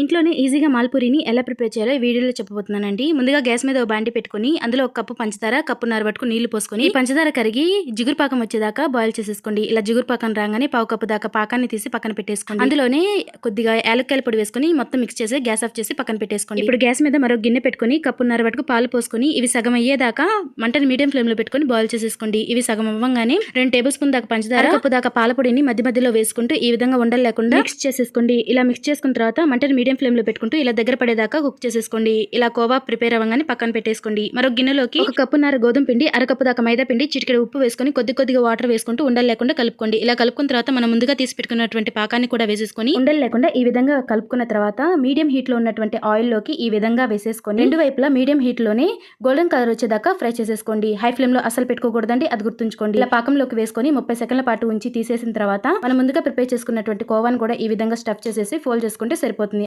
ఇంట్లోనే ఈజీగా మాల్పూరిని ఎలా ప్రిపేర్ చేయాలో ఈ వీడియోలో చెప్పబోతున్నానండి. ముందుగా గ్యాస్ మీద ఒక బాండి పెట్టుకొని అందులో ఒక కప్పు పంచదార కప్పున్నర పట్టుకుని నీళ్ళు పోసుకొని పంచదార కరిగి జిగురు పాకం వచ్చేదాకా బాయిల్ చేసేసుకోండి. ఇలా జిగురు పాకం రాగానే పావు కప్పు దాకా పాకాన్ని తీసి పక్కన పెట్టేసుకోండి. అందులోనే కొద్దిగా యాలక్కాయల పొడి వేసుకొని మొత్తం మిక్స్ చేసి గ్యాస్ ఆఫ్ చేసి పక్కన పెట్టేసుకోండి. ఇప్పుడు గ్యాస్ మీద మరో గిన్నె పెట్టుకొని కప్పున్నర పట్టుకు పాలు పోసుకొని ఇవి సగం అయ్యేదాకా మంటని మీడియం ఫ్లేమ్లో పెట్టుకొని బాయిల్ చేసేసుకోండి. ఇవి సగం అవ్వగానే రెండు టేబుల్ స్పూన్ దాకా పంచదార కప్పు దాకా పాల పొడిని మధ్య మధ్యలో వేసుకుంటూ ఈ విధంగా ఉండలు లేకుండా మిక్స్ చేసేసుకోండి. ఇలా మిక్స్ చేసుకున్న తర్వాత మంటని మీడియం ఫ్లేమ్లో పెట్టుకుంటూ ఇలా దగ్గర పడేదాకా కుక్ చేసేసుకోండి. ఇలా కోవా ప్రిపేర్ అవ్వగానే పక్కన పెట్టేసుకోండి. మరో గిన్నెలోకి ఒక కప్పున్నర గోధుమ పిండి అరకప్పు దాకా మైదా పిండి చిటికెడు ఉప్పు వేసుకొని కొద్ది కొద్దిగా వాటర్ వేసుకుంటూ ఉండలు లేకుండా కలుపుకోండి. ఇలా కలుపుకున్న తర్వాత మనం ముందుగా తీసి పెట్టుకున్నటువంటి పాకాన్ని కూడా వేసేసుకొని ఉండలు లేకుండా ఈ విధంగా కలుపుకున్న తర్వాత మీడియం హీట్లో ఉన్నటువంటి ఆయిల్లోకి ఈ విధంగా వేసేసుకొని రెండు వైపులా మీడియం హీట్లోనే గోల్డెన్ కలర్ వచ్చేదాకా ఫ్రై చేసేసుకోండి. హై ఫ్లేమ్లో అసలు పెట్టుకోకూడదండి అది గుర్తుంచుకోండి. ఇలా పాకంలోకి వేసుకొని ముప్పై సెకండ్ల పాటు ఉంచి తీసేసిన తర్వాత మనం ముందుగా ప్రిపేర్ చేసుకున్నటువంటి కోవాని కూడా ఈ విధంగా స్టఫ్ చేసేసి ఫోల్డ్ చేసుకుంటే సరిపోతుంది.